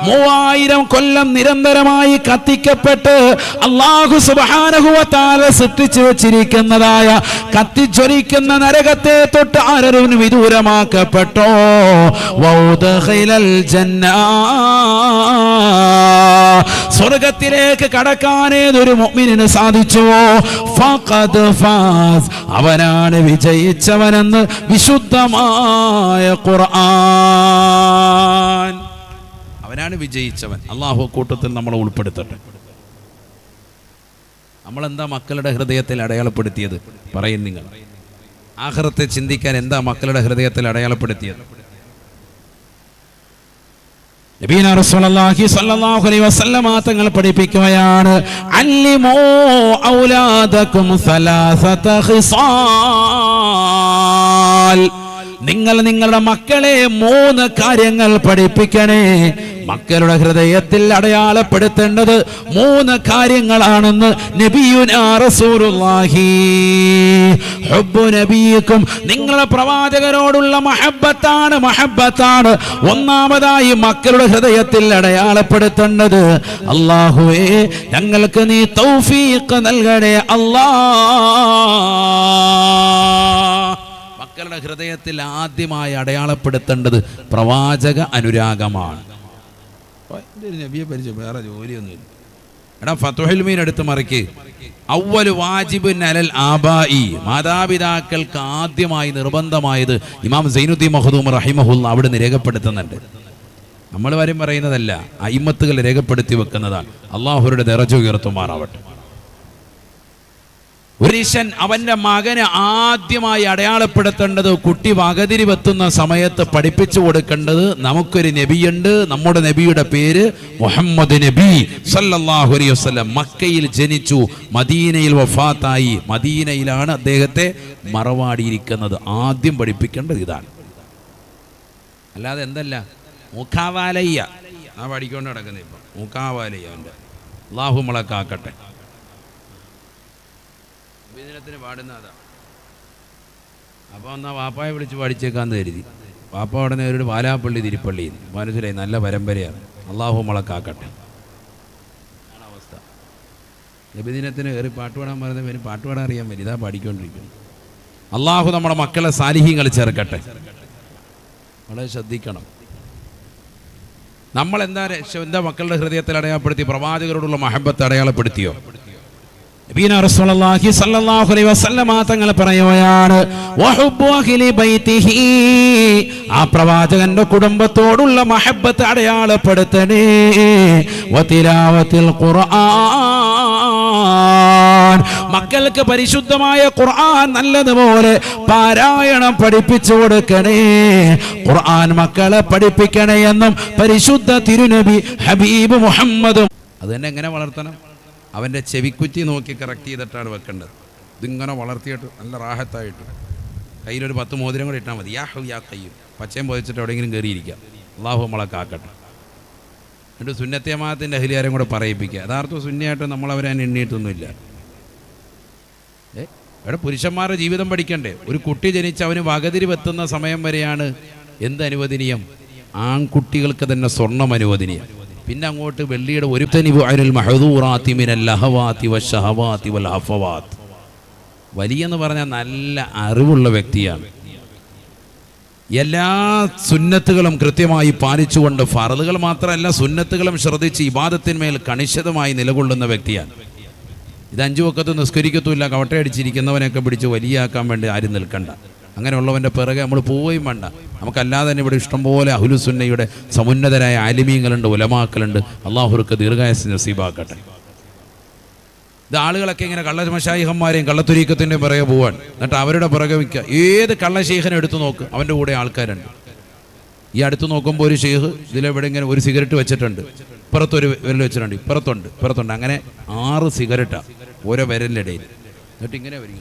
മൂവായിരം കൊല്ലം നിരന്തരമായി കത്തിക്കപ്പെട്ട് അള്ളാഹു സുബാനഹുവത്താല സൃഷ്ടിച്ചു വെച്ചിരിക്കുന്നതായ കത്തിച്ചൊരിക്കുന്ന നരകത്തെ തൊട്ട് ആരരും വിദൂരമാക്കപ്പെട്ടോ? സ്വർഗത്തിലേക്ക് കടക്കാനേതൊരു മൊമിനു സാധിച്ചുവോ? അവനാണ് വിജയിച്ചവനെന്ന് വിശുദ്ധമായ ഖുർആൻ. അവനാണ് വിജയിച്ചവൻ. അള്ളാഹു കൂട്ടത്തിൽ നമ്മളെ ഉൾപ്പെടുത്തട്ടെ. നമ്മളെന്താ മക്കളുടെ ഹൃദയത്തിൽ അടയാളപ്പെടുത്തിയത്? പറയും നിങ്ങൾ. ആഹ്റത്തെ ചിന്തിക്കാൻ എന്താ മക്കളുടെ ഹൃദയത്തിൽ അടയാളപ്പെടുത്തിയത്? നബീന റസൂലുള്ളാഹി സ്വല്ലല്ലാഹു അലൈഹി വസല്ലമ തങ്ങൾ പഠിപ്പിക്കുകയാണ്. അല്ലിമോ ഔലാദകും സലാസത നിങ്ങൾ നിങ്ങളുടെ മക്കളെ മൂന്ന് കാര്യങ്ങൾ പഠിപ്പിക്കണേ. മക്കളുടെ ഹൃദയത്തിൽ അടയാളപ്പെടുത്തേണ്ടത് മൂന്ന് കാര്യങ്ങളാണെന്ന് നബിയിക്കും നിങ്ങളുടെ പ്രവാചകരോടുള്ള മഹബത്താണ് മഹബത്താണ് ഒന്നാമതായി മക്കളുടെ ഹൃദയത്തിൽ അടയാളപ്പെടുത്തേണ്ടത് അള്ളാഹുവേ ഞങ്ങൾക്ക് നീ തൗഫീഖ് നൽകണേ അല്ലാ. മക്കളുടെ ഹൃദയത്തിൽ ആദ്യമായി അടയാളപ്പെടുത്തേണ്ടത് പ്രവാചക അനുരാഗമാണ്. നബിയെ പരിചയം വേറെ ജോലിയൊന്നുമില്ല. എടാ ഫത്തുഹിൽ മീൻ എടുത്ത് മറിക്ക്. അവൽ വാജിബ് നലൽ മാതാപിതാക്കൾക്ക് ആദ്യമായി നിർബന്ധമായത് ഇമാം സൈനുദ്ദീൻ മഹദൂം റഹിമഹുല്ല അവിടുന്ന് രേഖപ്പെടുത്തുന്നുണ്ട്. നമ്മൾ വരും പറയുന്നതല്ല അയിമത്തുകൾ രേഖപ്പെടുത്തി വെക്കുന്നതാണ്. അള്ളാഹുരുടെ നിറച്ചു ഉയർത്തുമാറാവട്ടെ. ഒരീശൻ അവന്റെ മകനെ ആദ്യമായി അടയാളപ്പെടുത്തേണ്ടത് കുട്ടി വകതിരി വെത്തുന്ന സമയത്ത് പഠിപ്പിച്ചു കൊടുക്കേണ്ടത് നമുക്കൊരു നബിയുണ്ട്. നമ്മുടെ നബിയുടെ പേര് മുഹമ്മദ് നബി സല്ലല്ലാഹു അലൈഹി വസല്ലം. മക്കയിൽ ജനിച്ചു മദീനയിൽ വഫാത്തായി. മദീനയിലാണ് അദ്ദേഹത്തെ മറവാടിയിരിക്കുന്നത്. ആദ്യം പഠിപ്പിക്കേണ്ടത് ഇതാണ്. അല്ലാതെ എന്തല്ല? മുഖാവാലയ്യ. ആ പഠിക്കൊണ്ട് നടക്കുന്നത് ഇപ്പം. മുഖാവാലയ്യ അവന്റെ. അള്ളാഹു മുളക്കാക്കട്ടെ വിദിനത്തിന് പാടുന്ന അതാ. അപ്പോൾ എന്നാ വാപ്പായെ വിളിച്ച് പഠിച്ചേക്കാന്ന് കരുതി. വാപ്പ ഉടനെ ഒരു വാലാപ്പള്ളി തിരുപ്പള്ളി മനസ്സിലായി? നല്ല പരമ്പരയാണ്. അള്ളാഹു മുളക്കാക്കട്ടെ ആണ് അവസ്ഥ. നബിദിനത്തിന് കയറി പാട്ട് പാടാൻ പറയുന്നത് പിന്നെ പാട്ട് പാടാൻ അറിയാൻ പറ്റും ഇതാ പാടിക്കൊണ്ടിരിക്കുന്നു. അള്ളാഹു നമ്മുടെ മക്കളെ സാലിഹ്യങ്ങൾ ചേർക്കട്ടെ. വളരെ ശ്രദ്ധിക്കണം. നമ്മൾ എന്താ എന്താ മക്കളുടെ ഹൃദയത്തിൽ അടയാളപ്പെടുത്തി പ്രവാചകരോടുള്ള മഹബത്ത് അടയാളപ്പെടുത്തിയോ? റസൂലുള്ളാഹി അലൈഹി വസല്ലമ ബൈതിഹി. ആ പ്രവാചകന്റെ കുടുംബത്തോടുള്ള മഹബത്ത് അടയാളപ്പെടുത്തണേ. വതിലാവത്തിൽ ഖുർആൻ. മക്കൾക്ക് പരിശുദ്ധമായ ഖുർആൻ നല്ലതുപോലെ പാരായണം പഠിപ്പിച്ചു കൊടുക്കണേ. ഖുർആൻ മക്കളെ പഠിപ്പിക്കണേ എന്നും പരിശുദ്ധ തിരുനബി ഹബീബ് മുഹമ്മദും. അത് തന്നെ എങ്ങനെ വളർത്തണം? അവന്റെ ചെവിക്കുറ്റി നോക്കി കറക്റ്റ് ചെയ്തിട്ടാണ് വെക്കേണ്ടത്. ഇതിങ്ങനെ വളർത്തിയിട്ട് നല്ല റാഹത്തായിട്ട്. കയ്യിലൊരു പത്ത് മോതിരം കൂടെ ഇട്ടാൽ മതി. യാ ഹു യാ കയ്യും പച്ചയും പൊതിച്ചിട്ട് എവിടെയെങ്കിലും കയറിയിരിക്കാം. അള്ളാഹു നമ്മളെ കാക്കട്ടെ. എന്നിട്ട് സുന്നത്യമാത്തിന്റെ അഹിലിയാരം കൂടെ പറയിപ്പിക്കുക. യഥാർത്ഥ സുന്നിയായിട്ട് നമ്മളവരെ എണ്ണിയിട്ടൊന്നുമില്ല ഇവിടെ പുരുഷന്മാരുടെ ജീവിതം പഠിക്കണ്ടേ? ഒരു കുട്ടി ജനിച്ച് അവന് വകതിരി വെത്തുന്ന സമയം വരെയാണ് എന്ത് അനുവദനീയം? ആൺകുട്ടികൾക്ക് തന്നെ സ്വർണം അനുവദനീയം. പിന്നെ അങ്ങോട്ട് വെള്ളിയുടെ ഒരു വലിയ എന്ന് പറഞ്ഞാൽ നല്ല അറിവുള്ള വ്യക്തിയാണ്. എല്ലാ സുന്നത്തുകളും കൃത്യമായി പാലിച്ചുകൊണ്ട് ഫറതുകൾ മാത്രമല്ല സുന്നത്തുകളും ശ്രദ്ധിച്ച് ഇബാദത്തിന്മേൽ കണിശതമായി നിലകൊള്ളുന്ന വ്യക്തിയാണ്. ഇത് അഞ്ചു വക്കത്ത് നിസ്കരിക്കത്തുമില്ല കവട്ടയടിച്ചിരിക്കുന്നവനെയൊക്കെ പിടിച്ച് വലിയാക്കാൻ വേണ്ടി ആരും നിൽക്കണ്ട. അങ്ങനെയുള്ളവന്റെ പിറകെ നമ്മൾ പോവുകയും വേണ്ട. നമുക്കല്ലാതെ തന്നെ ഇവിടെ ഇഷ്ടംപോലെ അഹുലുസുന്നയുടെ സമുന്നതരായ ആലിമീങ്ങളുണ്ട് ഉലമാക്കളുണ്ട്. അള്ളാഹുർക്ക് ദീർഘായസ് നസീബാക്കട്ടെ. ഇത് ആളുകളൊക്കെ ഇങ്ങനെ കള്ളമശായിഹന്മാരെയും കള്ളത്തുരീക്കത്തിന്റെയും പിറകെ പോവാൻ. എന്നിട്ട് അവരുടെ പിറകെ വയ്ക്കുക ഏത് കള്ളശേഖനെ എടുത്തു നോക്ക് അവന്റെ കൂടെ ആൾക്കാരുണ്ട്. ഈ അടുത്ത് നോക്കുമ്പോൾ ഒരു ഷെയ്ഖ് ഇതിലെവിടെ ഇങ്ങനെ ഒരു സിഗരറ്റ് വെച്ചിട്ടുണ്ട്. ഇപ്പുറത്തൊരു വിരൽ വെച്ചിട്ടുണ്ട്. ഇപ്പുറത്തുണ്ട് ഇപ്പുറത്തുണ്ട്. അങ്ങനെ ആറ് സിഗരറ്റാണ് ഓരോ വിരലിന്റെ ഇടയിൽ. എന്നിട്ട് ഇങ്ങനെ വരിക.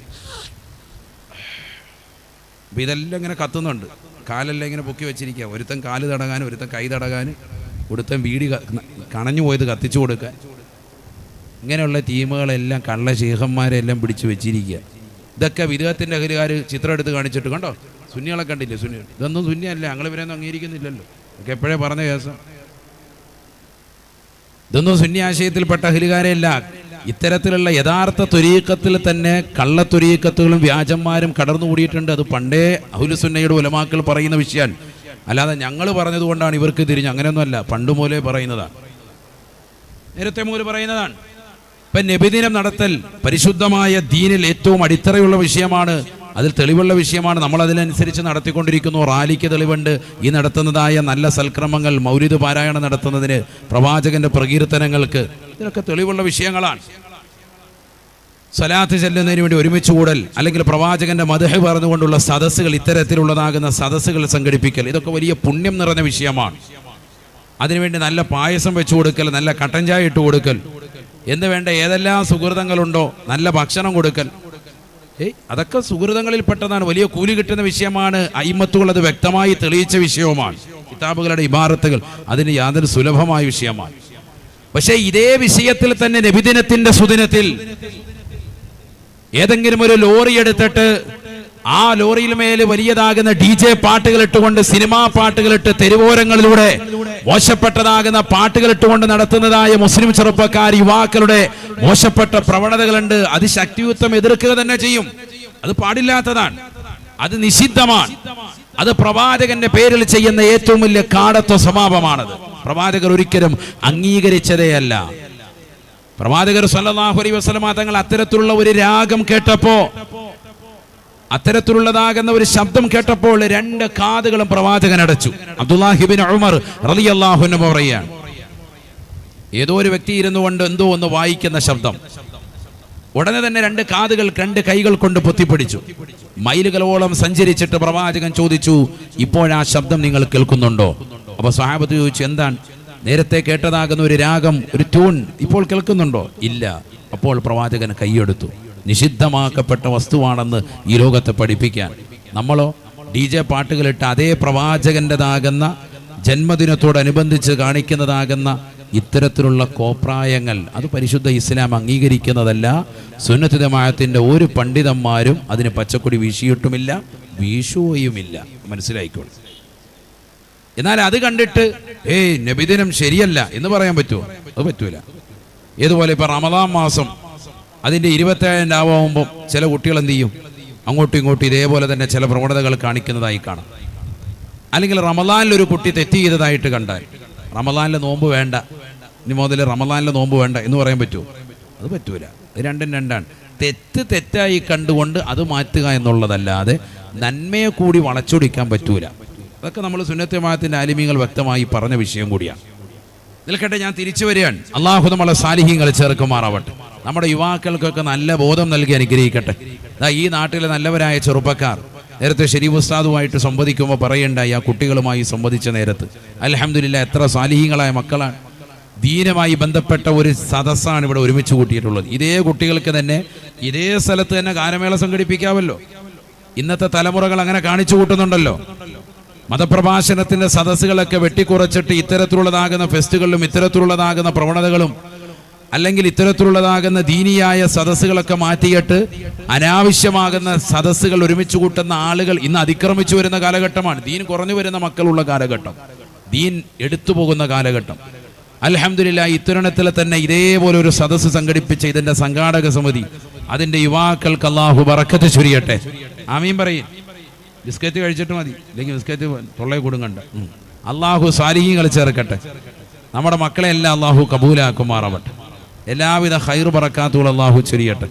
അപ്പം ഇതെല്ലാം ഇങ്ങനെ കത്തുന്നുണ്ട്. കാലെല്ലാം ഇങ്ങനെ പൊക്കി വെച്ചിരിക്കുക ഒരുത്തൻ കാൽ തടകാൻ ഒരുത്തൻ കൈ തടകാൻ ഒരുത്തൻ വീടി കണഞ്ഞു പോയത് കത്തിച്ചു കൊടുക്കാൻ. ഇങ്ങനെയുള്ള ടീമുകളെല്ലാം കള്ള ശേഖന്മാരെല്ലാം പിടിച്ചു വെച്ചിരിക്കുക ഇതൊക്കെ വിദേഹത്തിന്റെ അഖിലുകാർ ചിത്രം എടുത്ത് കാണിച്ചിട്ട് കണ്ടോ? സുന്നികളെ കണ്ടില്ലേ? സുന്നി ഇതൊന്നും സുന്നിയല്ല. ഞങ്ങൾ ഇവരെയൊന്നും അംഗീകരിക്കുന്നില്ലല്ലോ. ഒക്കെ എപ്പോഴേ പറഞ്ഞ കേസം? ഇതൊന്നും സുന്നി ആശയത്തിൽപ്പെട്ട അഖിലുകാരെയല്ല ഇത്തരത്തിലുള്ള യഥാർത്ഥ തുരീക്കത്തിൽ തന്നെ കള്ള തുരീക്കത്തുകളും വ്യാജന്മാരും കടർന്നുകൂടിയിട്ടുണ്ട് അത് പണ്ടേ അഹുലുസുന്നയുടെ ഉലമാക്കൾ പറയുന്ന വിഷയമാണ്. അല്ലാതെ ഞങ്ങൾ പറഞ്ഞതുകൊണ്ടാണ് ഇവർക്ക് തിരിഞ്ഞ് അങ്ങനെയൊന്നുമല്ല. പണ്ട് മൂലേ പറയുന്നതാണ്. നേരത്തെ മൂല പറയുന്നതാണ്. ഇപ്പൊ നബിദിനം നടത്തൽ പരിശുദ്ധമായ ദീനിൽ ഏറ്റവും അടിത്തറയുള്ള വിഷയമാണ് അതിൽ തെളിവുള്ള വിഷയമാണ് നമ്മൾ അതിനനുസരിച്ച് നടത്തിക്കൊണ്ടിരിക്കുന്നു. റാലിക്ക് തെളിവുണ്ട്. ഈ നടത്തുന്നതായ നല്ല സൽക്രമങ്ങൾ മൗലിദ് പാരായണം നടത്തുന്നതിന് പ്രവാചകന്റെ പ്രകീർത്തനങ്ങൾക്ക് ഇതിനൊക്കെ തെളിവുള്ള വിഷയങ്ങളാണ്. സ്വലാത്ത് ചെല്ലുന്നതിന് വേണ്ടി ഒരുമിച്ച് കൂടൽ അല്ലെങ്കിൽ പ്രവാചകന്റെ മധുഹ പറഞ്ഞുകൊണ്ടുള്ള സദസ്സുകൾ ഇത്തരത്തിലുള്ളതാകുന്ന സദസ്സുകൾ സംഘടിപ്പിക്കൽ ഇതൊക്കെ വലിയ പുണ്യം നിറഞ്ഞ വിഷയമാണ്. അതിനുവേണ്ടി നല്ല പായസം വെച്ചു കൊടുക്കൽ നല്ല കട്ടൻ ചായ ഇട്ട് കൊടുക്കൽ എന്ന് വേണ്ട ഏതെല്ലാം സുഹൃതങ്ങളുണ്ടോ നല്ല ഭക്ഷണം കൊടുക്കൽ ഏയ് അതൊക്കെ സുഹൃതങ്ങളിൽ പെട്ടതാണ് വലിയ കൂലി കിട്ടുന്ന വിഷയമാണ് അയിമത്തുകൾ. അത് വ്യക്തമായി തെളിയിച്ച വിഷയവുമാണ്. കിതാബുകളുടെ ഇമാറത്തുകൾ അതിന് യാതൊരു സുലഭമായ വിഷയമാണ്. പക്ഷേ ഇതേ വിഷയത്തിൽ തന്നെ നബിദിനത്തിന്റെ സുദിനത്തിൽ ഏതെങ്കിലും ഒരു ലോറി എടുത്തിട്ട് ആ ലോറിയിൽ മേൽ വലിയതാകുന്ന ഡി ജെ പാട്ടുകൾ ഇട്ടുകൊണ്ട് സിനിമാ പാട്ടുകൾ ഇട്ട് തെരുവോരങ്ങളിലൂടെ മോശപ്പെട്ടതാകുന്ന പാട്ടുകൾ ഇട്ടുകൊണ്ട് നടത്തുന്നതായ മുസ്ലിം ചെറുപ്പക്കാർ യുവാക്കളുടെ മോശപ്പെട്ട പ്രവണതകളുണ്ട്. അത് ശക്തിയുത്വം എതിർക്കുക തന്നെ ചെയ്യും. അത് പാടില്ലാത്തതാണ്. അത് നിഷിദ്ധമാണ്. അത് പ്രവാചകന്റെ പേരിൽ ചെയ്യുന്ന ഏറ്റവും വലിയ കാടത്വ സ്വഭാവമാണത്. പ്രവാചകർ ഒരിക്കലും അംഗീകരിച്ചതേയല്ല പ്രവാചകർ സല്ലല്ലാഹു അലൈഹി വസല്ലമ തങ്ങൾ അത്തരത്തിലുള്ള ഒരു രാഗം കേട്ടപ്പോ അത്തരത്തിലുള്ളതാകുന്ന ഒരു ശബ്ദം കേട്ടപ്പോൾ രണ്ട് കാതുകളും പ്രവാചകൻ അടച്ചു. അബ്ദുല്ലാഹിബിൻ ഉമർ റളിയല്ലാഹു അൻഹു പറയാണ് ഏതോ ഒരു വ്യക്തി ഇരുന്നു കൊണ്ട് എന്തോ ഒന്ന് വായിക്കുന്ന ശബ്ദം. ഉടനെ തന്നെ രണ്ട് കാതുകൾ രണ്ട് കൈകൾ കൊണ്ട് പൊത്തിപ്പിടിച്ചു. മൈലുകളോളം സഞ്ചരിച്ചിട്ട് പ്രവാചകൻ ചോദിച്ചു ഇപ്പോഴാ ശബ്ദം നിങ്ങൾ കേൾക്കുന്നുണ്ടോ? അപ്പൊ സ്വഹാബത്ത് ചോദിച്ചു എന്താണ്? നേരത്തെ കേട്ടതാകുന്ന ഒരു രാഗം ഒരു ട്യൂൺ ഇപ്പോൾ കേൾക്കുന്നുണ്ടോ? ഇല്ല. അപ്പോൾ പ്രവാചകൻ കൈയെടുത്തു. നിഷിദ്ധമാക്കപ്പെട്ട വസ്തുവാണെന്ന് ഈ ലോകത്തെ പഠിപ്പിക്കാൻ. നമ്മളോ ഡി ജെ പാട്ടുകളിട്ട് അതേ പ്രവാചകന്റെതാകുന്ന ജന്മദിനത്തോടനുബന്ധിച്ച് കാണിക്കുന്നതാകുന്ന ഇത്തരത്തിലുള്ള കോപ്രായങ്ങൾ അത് പരിശുദ്ധ ഇസ്ലാം അംഗീകരിക്കുന്നതല്ല. സുന്നത്തിതമായത്തിന്റെ ഒരു പണ്ഡിതന്മാരും അതിന് പച്ചക്കൊടി വീശിയിട്ടുമില്ല വീശുകയുമില്ല. മനസ്സിലായിക്കോളൂ. എന്നാൽ അത് കണ്ടിട്ട് ഏയ് നബിദിനം ശരിയല്ല എന്ന് പറയാൻ പറ്റുമോ? അത് പറ്റൂല. ഏതുപോലെ ഇപ്പൊ റമദാം മാസം അതിന്റെ ഇരുപത്തേഴാം രാവാകുമ്പോൾ ചില കുട്ടികൾ എന്ത് ചെയ്യും? അങ്ങോട്ടും ഇങ്ങോട്ടും ഇതേപോലെ തന്നെ ചില പ്രവണതകൾ കാണിക്കുന്നതായി കാണാം. അല്ലെങ്കിൽ റമദാനിൽ ഒരു കുട്ടി തെറ്റ് ചെയ്തതായിട്ട് കണ്ടാൽ റമദാനിലെ നോമ്പ് വേണ്ട ഇനി മുതൽ റമദാനിലെ നോമ്പ് വേണ്ട എന്ന് പറയാൻ പറ്റുമോ? അത് പറ്റൂല. അത് രണ്ടും രണ്ടാണ്. തെറ്റ് തെറ്റായി കണ്ടുകൊണ്ട് അത് മാറ്റുക എന്നുള്ളതല്ലാതെ നന്മയെ കൂടി വളച്ചൊടിക്കാൻ പറ്റൂല. അതൊക്കെ നമ്മൾ സുന്നത്തമായത്തിന്റെ ആലിമീങ്ങൾ വ്യക്തമായി പറഞ്ഞ വിഷയം കൂടിയാണ്. നിൽക്കട്ടെ ഞാൻ തിരിച്ചു വരികയാണ്. അള്ളാഹു നമ്മളെ സാലിഹ്യങ്ങൾ ചേർക്കുമാറാവട്ടെ. നമ്മുടെ യുവാക്കൾക്കൊക്കെ നല്ല ബോധം നൽകി അനുഗ്രഹിക്കട്ടെ. ഈ നാട്ടിലെ നല്ലവരായ ചെറുപ്പക്കാർ നേരത്തെ ഷെരീഫ് ഉസ്താദുമായിട്ട് സംവദിക്കുമ്പോൾ പറയണ്ടായി ആ കുട്ടികളുമായി സംവദിച്ച നേരത്ത്. അലഹമില്ല എത്ര സാലിഹ്യങ്ങളായ മക്കളാണ്. ദീനമായി ബന്ധപ്പെട്ട ഒരു സദസ്സാണ് ഇവിടെ ഒരുമിച്ച് കൂട്ടിയിട്ടുള്ളത്. ഇതേ കുട്ടികൾക്ക് തന്നെ ഇതേ സ്ഥലത്ത് തന്നെ ഗാനമേള സംഘടിപ്പിക്കാമല്ലോ ഇന്നത്തെ തലമുറകൾ അങ്ങനെ കാണിച്ചു കൂട്ടുന്നുണ്ടല്ലോ. മതപ്രഭാഷണത്തിന്റെ സദസ്സുകളൊക്കെ വെട്ടിക്കുറച്ചിട്ട് ഇത്തരത്തിലുള്ളതാകുന്ന ഫെസ്റ്റുകളിലും ഇത്തരത്തിലുള്ളതാകുന്ന പ്രവണതകളും അല്ലെങ്കിൽ ഇത്തരത്തിലുള്ളതാകുന്ന ദീനിയായ സദസ്സുകളൊക്കെ മാറ്റിയിട്ട് അനാവശ്യമാകുന്ന സദസ്സുകൾ ഒരുമിച്ച് കൂട്ടുന്ന ആളുകൾ ഇന്ന് അതിക്രമിച്ചു വരുന്ന കാലഘട്ടമാണ്. ദീൻ കുറഞ്ഞു വരുന്ന മക്കളുള്ള കാലഘട്ടം. ദീൻ എടുത്തു പോകുന്ന കാലഘട്ടം. അലഹമില്ല ഇത്തരുണത്തിൽ തന്നെ ഇതേപോലെ ഒരു സദസ്സ് സംഘടിപ്പിച്ച ഇതിന്റെ സംഘാടക സമിതി അതിന്റെ യുവാക്കൾക്ക് അള്ളാഹു ബറക്കത്ത് ചുരിയട്ടെ. ആമീൻ പറയും. ബിസ്ക്കറ്റ് കഴിച്ചിട്ട് മതി. ഇല്ലെങ്കിൽ ബിസ്ക്കറ്റ് തൊള്ളയെ കൊടുങ്ങണ്ട. അള്ളാഹു സാലിഹ്യങ്ങൾ ചേർക്കട്ടെ നമ്മുടെ മക്കളെ എല്ലാം അള്ളാഹു കബൂലാക്കുമാറാവട്ടെ. എല്ലാവിധ ഹൈർ പറക്കാത്തുകൾ അള്ളാഹു ചൊരിയട്ടെ.